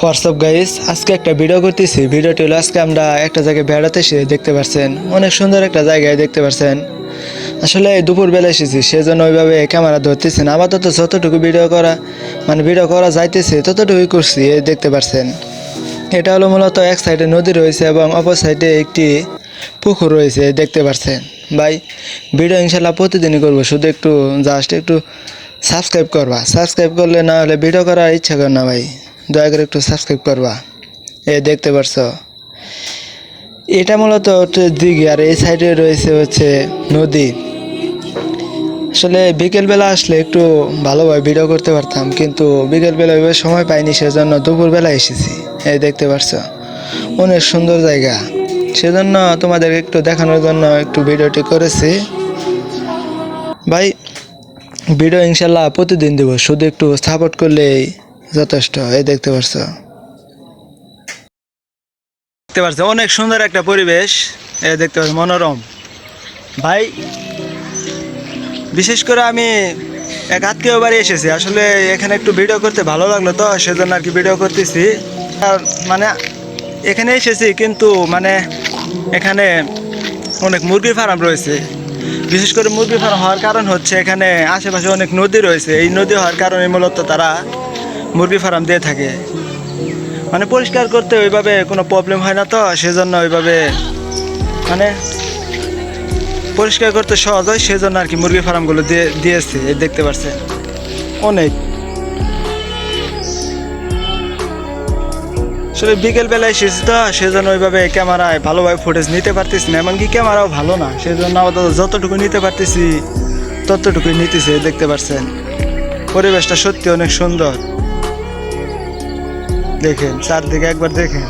WhatsApp guys আজকে একটা video করতেছি। ভিডিওটি হলো, আজকে আমরা একটা জায়গায় বেড়াতে এসে দেখতে পাচ্ছেন অনেক সুন্দর একটা জায়গায় দেখতে পাচ্ছেন আসলে দুপুর বেলা এসেছি, সেজন্য ওইভাবে ক্যামেরা ধরতেছি না। আপাতত যতটুকু ভিডিও করা মানে ভিডিও করা যাইতেছে, ততটুকুই করছি দেখতে পাচ্ছেন এটা হলো মূলত এক সাইডে নদী রয়েছে এবং অপর সাইডে একটি পুকুর রয়েছে দেখতে পাচ্ছেন ভাই, ভিডিও ইনশাল্লাহ প্রতিদিনই করব। শুধু একটু জাস্ট একটু সাবস্ক্রাইব করবা। সাবস্ক্রাইব করলে না হলে ভিডিও করার ইচ্ছা করে না ভাই। দয়া করে একটু সাবস্ক্রাইব করবা। এ দেখতে পারছ। এটা মূলত দিঘি, আর এই সাইডে রয়েছে হচ্ছে নদী। আসলে বিকেলবেলা আসলে একটু ভালোভাবে ভিডিও করতে পারতাম, কিন্তু বিকেলবেলা ওইভাবে সময় পাইনি, সেজন্য দুপুরবেলা এসেছি। এই দেখতে পারছ। অনেক সুন্দর জায়গা। সেজন্য তোমাদের একটু দেখানোর জন্য একটু ভিডিওটি করেছি। ভাই, ভিডিও ইনশাল্লাহ প্রতিদিন দেবো, শুধু একটু সাপোর্ট করলেই যথেষ্ট, এই দেখতে পারছ। দেখতে পারছ, অনেক সুন্দর একটা পরিবেশ, এই দেখতে পাচ্ছ মনোরম। ভাই, বিশেষ করে আমি এক আত্মীয় বাড়ি এসেছি, আসলে এখানে একটু ভিডিও করতে ভালো লাগল তো, সেজন্য আর কি ভিডিও করতেছি। আর মানে এখানে এসেছি, কিন্তু মানে এখানে অনেক মুরগির ফার্ম রয়েছে। বিশেষ করে মুরগি ফার্ম হওয়ার কারণ হচ্ছে এখানে আশেপাশে অনেক নদী রয়েছে। এই নদী হওয়ার কারণে মূলত তারা মুরগি ফার্ম দিয়ে থাকে। মানে পরিষ্কার করতে ওইভাবে কোনো প্রবলেম হয় না তো, সেজন্য ওইভাবে মানে পরিষ্কার করতে সহজ হয়, সেজন্য আর কি মুরগি ফার্মগুলো দিয়ে, দিয়েছে। দেখতে পাচ্ছেন অনেক। আসলে বিকেল বেলায় এসেছি তো সেজন্য ওইভাবে ক্যামেরায় ভালোভাবে ফুটেজ নিতে পারতেছি না, এমনকি ক্যামেরাও ভালো না। সেজন্য আপাতত যতটুকু নিতে পারতেছি, ততটুকুই নিতেছে, দেখতে পাচ্ছেন পরিবেশটা সত্যি অনেক সুন্দর। দেখেন, চারদিকে একবার দেখেন।